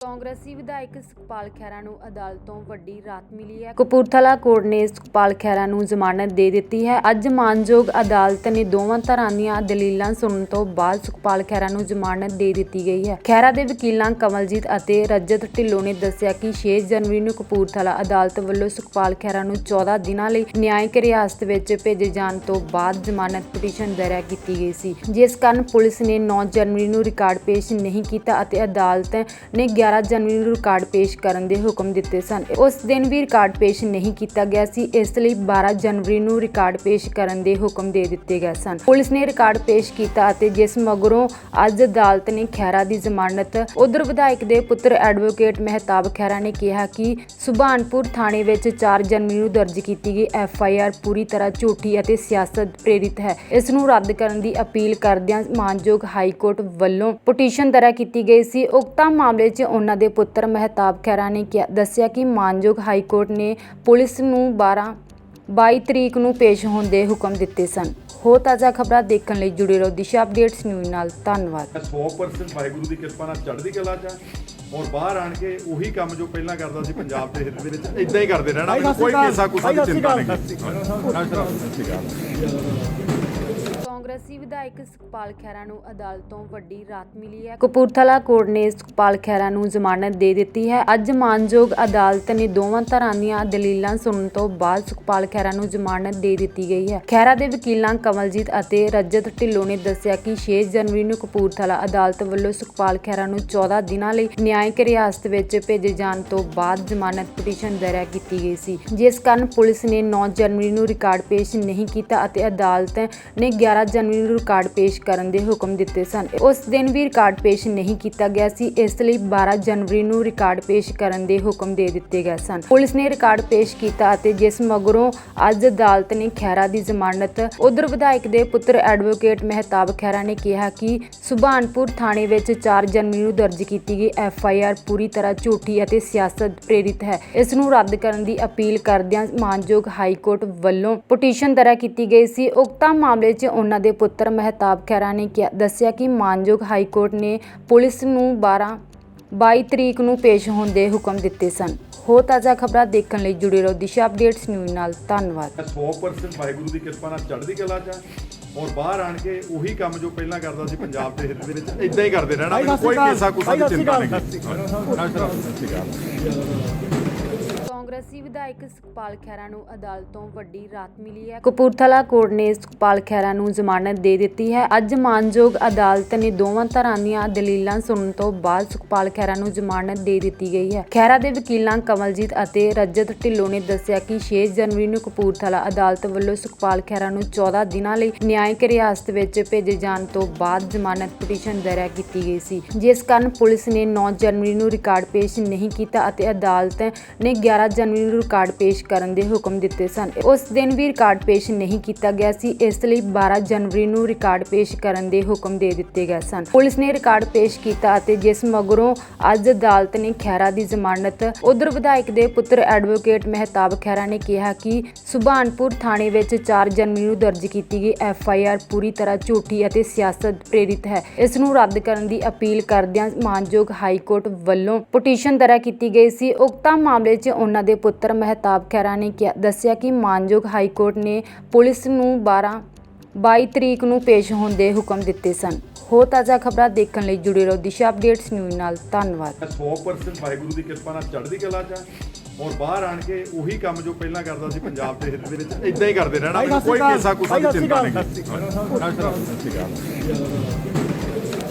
ਕਾਂਗਰਸੀ ਵਿਧਾਇਕ ਸੁਖਪਾਲ ਖਹਿਰਾ ਨੂੰ ਅਦਾਲਤੋਂ ਵੱਡੀ ਰਾਹਤ ਮਿਲੀ ਹੈ। ਕਪੂਰਥਲਾ ਕੋਰਟ ਨੇ ਸੁਖਪਾਲ ਖਹਿਰਾ ਨੂੰ ਜ਼ਮਾਨਤ ਦੇ ਦਿੱਤੀ ਹੈ। ਅੱਜ ਮਾਨਯੋਗ ਅਦਾਲਤ ਨੇ ਦੋਵਾਂ ਧਿਰਾਂ ਦੀਆਂ ਦਲੀਲਾਂ ਸੁਣਨ ਤੋਂ ਬਾਅਦ ਸੁਖਪਾਲ ਖਹਿਰਾ ਨੂੰ ਜ਼ਮਾਨਤ ਦੇ ਦਿੱਤੀ ਗਈ ਹੈ। ਖਹਿਰਾ ਦੇ ਵਕੀਲਾਂ ਕਮਲਜੀਤ ਅਤੇ ਰਜਤ ਢਿੱਲੋਂ ਨੇ ਦੱਸਿਆ ਕਿ 6 ਜਨਵਰੀ ਨੂੰ ਕਪੂਰਥਲਾ ਅਦਾਲਤ ਵੱਲੋਂ ਸੁਖਪਾਲ ਖਹਿਰਾ ਨੂੰ 14 ਦਿਨਾਂ ਲਈ ਨਿਆਇਕ ਰਿਆਸਤ ਵਿੱਚ ਭੇਜੇ ਜਾਣ ਤੋਂ ਬਾਅਦ ਜ਼ਮਾਨਤ ਪਟੀਸ਼ਨ ਦਾਇਰ ਕੀਤੀ ਗਈ ਸੀ। ਜਿਸ ਕਾਰਨ ਪੁਲਿਸ ਨੇ 9 ਜਨਵਰੀ ਨੂੰ ਰਿਕਾਰਡ ਪੇਸ਼ ਨਹੀਂ ਕੀਤਾ ਅਤੇ ਅਦਾਲਤ ਨੇ 11 ਜਨਵਰੀ ਨੂੰ ਰਿਕਾਰਡ ਪੇਸ਼ ਕਰਨ ਦੇ ਹੁਕਮ ਦਿੱਤੇ ਸਨ। ਉਸ ਦਿਨ ਵੀ ਰਿਕਾਰਡ ਪੇਸ਼ ਨਹੀਂ ਕੀਤਾ ਗਿਆ ਸੀ। ਇਸ ਲਈ 12 ਜਨਵਰੀ ਨੂੰ ਰਿਕਾਰਡ ਪੇਸ਼ ਕਰਨ ਦੇ ਹੁਕਮ ਦੇ ਦਿੱਤੇ ਗਏ ਸਨ। ਪੁਲਿਸ ਨੇ ਰਿਕਾਰਡ ਪੇਸ਼ ਕੀਤਾ ਅਤੇ ਜਿਸ ਮਗਰੋਂ ਅੱਜ ਅਦਾਲਤ ਨੇ ਖਹਿਰਾ ਦੀ ਜ਼ਮਾਨਤ, ਉਧਰ ਵਿਧਾਇਕ ਦੇ ਪੁੱਤਰ ਐਡਵੋਕੇਟ ਮਹਿਤਾਬ ਖਹਿਰਾ ਨੇ ਕਿਹਾ ਕਿ ਸੁਭਾਨਪੁਰ ਥਾਣੇ ਵਿੱਚ 4 ਜਨਵਰੀ ਨੂੰ ਦਰਜ ਕੀਤੀ ਗਈ ਐਫ ਆਈ ਆਰ ਪੂਰੀ ਤਰ੍ਹਾਂ ਝੂਠੀ ਅਤੇ ਸਿਆਸਤ ਪ੍ਰੇਰਿਤ ਹੈ। ਇਸ ਨੂੰ ਰੱਦ ਕਰਨ ਦੀ ਅਪੀਲ ਕਰਦਿਆਂ ਮਾਨਯੋਗ ਹਾਈ ਕੋਰਟ ਵੱਲੋਂ ਪਟੀਸ਼ਨ ਦਾਇਰ ਕੀਤੀ ਗਈ ਸੀ। ਉਕਤਾ ਮਾਮਲੇ 'ਚ ਉਹਨਾਂ ਦੇ ਪੁੱਤਰ ਮਹਿਤਾਬ ਖਹਿਰਾ ਨੇ ਕਿਹਾ ਦੱਸਿਆ ਕਿ ਮਾਨਯੋਗ ਹਾਈ ਕੋਰਟ ਨੇ ਪੁਲਿਸ ਨੂੰ 12 22 ਤਰੀਕ ਨੂੰ ਪੇਸ਼ ਹੋਣ ਦੇ ਹੁਕਮ ਦਿੱਤੇ ਸਨ। ਹੋਰ ਤਾਜ਼ਾ ਖਬਰਾਂ ਦੇਖਣ ਲਈ ਜੁੜੇ ਰਹੋ ਦਿਸ਼ਾ ਅਪਡੇਟਸ ਨਿਊਜ਼ ਨਾਲ। ਧੰਨਵਾਦ। ਮੈਂ 100% ਵਾਹਿਗੁਰੂ ਦੀ ਕਿਰਪਾ ਨਾਲ ਚੜ੍ਹਦੀ ਕਲਾ ਚ ਹਾਂ ਔਰ ਬਾਹਰ ਆਣ ਕੇ ਉਹੀ ਕੰਮ ਜੋ ਪਹਿਲਾਂ ਕਰਦਾ ਸੀ ਪੰਜਾਬ ਦੇ ਹਿੱਤ ਦੇ ਵਿੱਚ ਇਦਾਂ ਹੀ ਕਰਦੇ ਰਹਿਣਾ। ਕੋਈ ਕਿਸਾ ਕੁਸਾ ਦੀ ਚਿੰਤਾ ਨਹੀਂ। ਕਾਂਗਰਸੀ ਵਿਧਾਇਕ ਸੁਖਪਾਲ ਖਹਿਰਾ ਨੂੰ ਅਦਾਲਤੋਂ ਵੱਡੀ ਰਾਹਤ ਮਿਲੀ ਹੈ। ਕਪੂਰਥਲਾ ਕੋਰਟ ਨੇ ਸੁਖਪਾਲ ਖਹਿਰਾ ਨੂੰ ਜ਼ਮਾਨਤ ਦੇ ਦਿੱਤੀ ਹੈ। ਅੱਜ ਮਾਨਯੋਗ ਅਦਾਲਤ ਨੇ ਦੋਵਾਂ ਧਿਰਾਂ ਦੀਆਂ ਦਲੀਲਾਂ ਸੁਣਨ ਤੋਂ ਬਾਅਦ ਸੁਖਪਾਲ ਖਹਿਰਾ ਨੂੰ ਜ਼ਮਾਨਤ ਦੇ ਦਿੱਤੀ ਗਈ ਹੈ। ਖਹਿਰਾ ਦੇ ਵਕੀਲਾਂ ਕਮਲਜੀਤ ਅਤੇ ਰਜਤ ਢਿੱਲੋਂ ਨੇ ਦੱਸਿਆ ਕਿ 6 ਜਨਵਰੀ ਨੂੰ ਕਪੂਰਥਲਾ ਅਦਾਲਤ ਵੱਲੋਂ ਸੁਖਪਾਲ ਖਹਿਰਾ ਨੂੰ 14 ਦਿਨਾਂ ਲਈ ਨਿਆਇਕ ਰਿਆਸਤ ਵਿੱਚ ਭੇਜੇ ਜਾਣ ਤੋਂ ਬਾਅਦ ਜ਼ਮਾਨਤ ਪਟੀਸ਼ਨ ਦਾਇਰ ਕੀਤੀ ਗਈ ਸੀ। ਜਿਸ ਕਾਰਨ ਪੁਲਿਸ ਨੇ 9 ਜਨਵਰੀ ਨੂੰ ਰਿਕਾਰਡ ਪੇਸ਼ ਨਹੀਂ ਕੀਤਾ ਅਤੇ ਅਦਾਲਤ ਨੇ 11 ਜਨਵਰੀ ਨੂੰ ਰਿਕਾਰਡ ਪੇਸ਼ ਕਰਨ ਦੇ ਹੁਕਮ ਦਿੱਤੇ ਸਨ। ਉਸ ਦਿਨ ਵੀ ਰਿਕਾਰਡ ਪੇਸ਼ ਨਹੀਂ ਕੀਤਾ ਗਿਆ ਸੀ। ਇਸ ਲਈ 12 ਜਨਵਰੀ ਨੂੰ ਰਿਕਾਰਡ ਪੇਸ਼ ਕਰਨ ਦੇ ਹੁਕਮ ਦੇ ਦਿੱਤੇ ਗਏ ਸਨ। ਪੁਲਿਸ ਨੇ ਰਿਕਾਰਡ ਪੇਸ਼ ਕੀਤਾ ਅਤੇ ਜਿਸ ਮਗਰੋਂ ਅੱਜ ਅਦਾਲਤ ਨੇ ਖਹਿਰਾ ਦੀ ਜ਼ਮਾਨਤ, ਉਧਰ ਵਿਧਾਇਕ ਦੇ ਪੁੱਤਰ ਐਡਵੋਕੇਟ ਮਹਿਤਾਬ ਖਹਿਰਾ ਨੇ ਕਿਹਾ ਕਿ ਸੁਭਾਨਪੁਰ ਥਾਣੇ ਵਿੱਚ 4 ਜਨਵਰੀ ਨੂੰ ਦਰਜ ਕੀਤੀ ਗਈ ਐਫ ਆਈ ਆਰ ਪੂਰੀ ਤਰ੍ਹਾਂ ਝੂਠੀ ਅਤੇ ਸਿਆਸਤ ਪ੍ਰੇਰਿਤ ਹੈ। ਇਸ ਨੂੰ ਰੱਦ ਕਰਨ ਦੀ ਅਪੀਲ ਕਰਦਿਆਂ ਮਾਨਯੋਗ ਹਾਈ ਕੋਰਟ ਵੱਲੋਂ ਪਟੀਸ਼ਨ ਦਾਇਰ ਕੀਤੀ ਗਈ ਸੀ। ਉਕਤਾ ਮਾਮਲੇ 'ਚ ਉਹਨਾਂ ਦੇ ਪੁੱਤਰ ਮਹਿਤਾਬ ਖਹਿਰਾ ਨੇ ਕਿਹਾ ਦੱਸਿਆ ਕਿ ਮਾਨਯੋਗ ਹਾਈ ਕੋਰਟ ਨੇ ਪੁਲਿਸ ਨੂੰ 12 22 ਤਰੀਕ ਨੂੰ ਪੇਸ਼ ਹੋਣ ਦੇ ਹੁਕਮ ਦਿੱਤੇ ਸਨ। ਹੋਰ ਤਾਜ਼ਾ ਖਬਰਾਂ ਦੇਖਣ ਲਈ ਜੁੜੇ ਰਹੋ ਦਿਸ਼ਾ ਅਪਡੇਟਸ ਨਿਊਜ਼ ਨਾਲ। ਧੰਨਵਾਦ। ਮੈਂ 100% ਵਾਹਿਗੁਰੂ ਦੀ ਕਿਰਪਾ ਨਾਲ ਚੜ੍ਹਦੀ ਕਲਾ ਚ ਔਰ ਬਾਹਰ ਆਣ ਕੇ ਉਹੀ ਕੰਮ ਜੋ ਪਹਿਲਾਂ ਕਰਦਾ ਸੀ ਪੰਜਾਬ ਦੇ ਹਿੱਤ ਦੇ ਵਿੱਚ ਇਦਾਂ ਹੀ ਕਰਦੇ ਰਹਿਣਾ ਕੋਈ ਕਿਸਾ ਕੁਸਾ ਦੀ ਚਿੰਤਾ ਨਹੀਂ। ਕਾਂਗਰਸੀ ਵਿਧਾਇਕ ਸੁਖਪਾਲ ਖਹਿਰਾ ਨੂੰ ਅਦਾਲਤ ਤੋਂ ਵੱਡੀ ਰਾਹਤ ਮਿਲੀ ਹੈ। ਕਪੂਰਥਲਾ ਕੋਰਟ ਨੇ ਸੁਖਪਾਲ ਖਹਿਰਾ ਨੂੰ ਜ਼ਮਾਨਤ ਦੇ ਦਿੱਤੀ ਹੈ। ਅੱਜ ਮਾਨਯੋਗ ਅਦਾਲਤ ਨੇ ਦੋਵਾਂ ਧਿਰਾਂ ਦੀਆਂ ਦਲੀਲਾਂ ਸੁਣਨ ਤੋਂ ਬਾਅਦ ਸੁਖਪਾਲ ਖਹਿਰਾ ਨੂੰ ਜ਼ਮਾਨਤ ਦੇ ਦਿੱਤੀ ਗਈ ਹੈ। ਖਹਿਰਾ ਦੇ ਵਕੀਲਾਂ ਕਮਲਜੀਤ ਅਤੇ ਰਜਤ ਢਿੱਲੋਂ ਨੇ ਦੱਸਿਆ ਕਿ 6 ਜਨਵਰੀ ਨੂੰ ਕਪੂਰਥਲਾ ਅਦਾਲਤ ਵੱਲੋਂ ਸੁਖਪਾਲ ਖਹਿਰਾ ਨੂੰ 14 ਦਿਨਾਂ ਲਈ ਨਿਆਇਕ ਰਿਆਸਤ ਵਿੱਚ ਭੇਜੇ ਜਾਣ ਤੋਂ ਬਾਅਦ ਜ਼ਮਾਨਤ ਪਟੀਸ਼ਨ ਦਾਇਰ ਕੀਤੀ ਗਈ ਸੀ। ਜਿਸ ਕਾਰਨ ਪੁਲਿਸ ਨੇ 9 ਜਨਵਰੀ ਨੂੰ ਰਿਕਾਰਡ ਪੇਸ਼ ਨਹੀਂ ਕੀਤਾ ਅਤੇ ਅਦਾਲਤ ਨੇ 11 ਜਨਵਰੀ ਨੂੰ ਰਿਕਾਰਡ ਪੇਸ਼ ਕਰਨ ਦੇ ਹੁਕਮ ਦਿੱਤੇ ਸਨ। ਉਸ ਦਿਨ ਵੀ ਰਿਕਾਰਡ ਪੇਸ਼ ਨਹੀਂ ਕੀਤਾ ਗਿਆ ਸੀ। ਇਸ ਲਈ 12 ਜਨਵਰੀ ਨੂੰ ਰਿਕਾਰਡ ਪੇਸ਼ ਕਰਨ ਦੇ ਹੁਕਮ ਦੇ ਦਿੱਤੇ ਗਏ ਸਨ। ਪੁਲਿਸ ਨੇ ਰਿਕਾਰਡ ਪੇਸ਼ ਕੀਤਾ ਅਤੇ ਜਿਸ ਮਗਰੋਂ ਅੱਜ ਅਦਾਲਤ ਨੇ ਖਹਿਰਾ ਦੀ ਜ਼ਮਾਨਤ, ਉਧਰ ਵਿਧਾਇਕ ਦੇ ਪੁੱਤਰ ਐਡਵੋਕੇਟ ਮਹਿਤਾਬ ਖਹਿਰਾ ਨੇ ਕਿਹਾ ਕਿ ਸੁਭਾਨਪੁਰ ਥਾਣੇ ਵਿੱਚ 4 ਜਨਵਰੀ ਨੂੰ ਦਰਜ ਕੀਤੀ ਗਈ ਐਫ ਆਈ ਆਰ ਪੂਰੀ ਤਰ੍ਹਾਂ ਝੂਠੀ ਅਤੇ ਸਿਆਸਤ ਪ੍ਰੇਰਿਤ ਹੈ। ਇਸ ਨੂੰ ਰੱਦ ਕਰਨ ਦੀ ਅਪੀਲ ਕਰਦਿਆਂ ਮਾਨਯੋਗ ਹਾਈ ਕੋਰਟ ਵੱਲੋਂ ਪਟੀਸ਼ਨ ਦਾਇਰ ਕੀਤੀ ਗਈ ਸੀ। ਉਕਤਾ ਮਾਮਲੇ 'ਚ ਉਹਨਾਂ ਦੇ ਪੁੱਤਰ ਮਹਿਤਾਬ ਖਹਿਰਾ ਨੇ ਕਿਹਾ ਦੱਸਿਆ ਕਿ ਮਾਨਯੋਗ ਹਾਈ ਕੋਰਟ ਨੇ ਪੁਲਿਸ ਨੂੰ 12 22 ਤਰੀਕ ਨੂੰ ਪੇਸ਼ ਹੋਣ ਦੇ ਹੁਕਮ ਦਿੱਤੇ ਸਨ। ਹੋਰ ਤਾਜ਼ਾ ਖਬਰਾਂ ਦੇਖਣ ਲਈ ਜੁੜੇ ਰਹੋ ਦਿਸ਼ਾ ਅਪਡੇਟਸ ਨਿਊਜ਼ ਨਾਲ। ਧੰਨਵਾਦ। ਮੈਂ 100% ਵਾਹਿਗੁਰੂ ਦੀ ਕਿਰਪਾ ਨਾਲ ਚੜ੍ਹਦੀ ਕਲਾ ਚ ਔਰ ਬਾਹਰ ਆਣ ਕੇ ਉਹੀ ਕੰਮ ਜੋ ਪਹਿਲਾਂ ਕਰਦਾ ਸੀ ਪੰਜਾਬ ਦੇ ਹਿੱਤ ਦੇ ਵਿੱਚ ਇਦਾਂ ਹੀ ਕਰਦੇ ਰਹਿਣਾ। ਕੋਈ ਕਿਸਾ ਕੁਸਾ ਦੀ ਚਿੰਤਾ ਨਹੀਂ।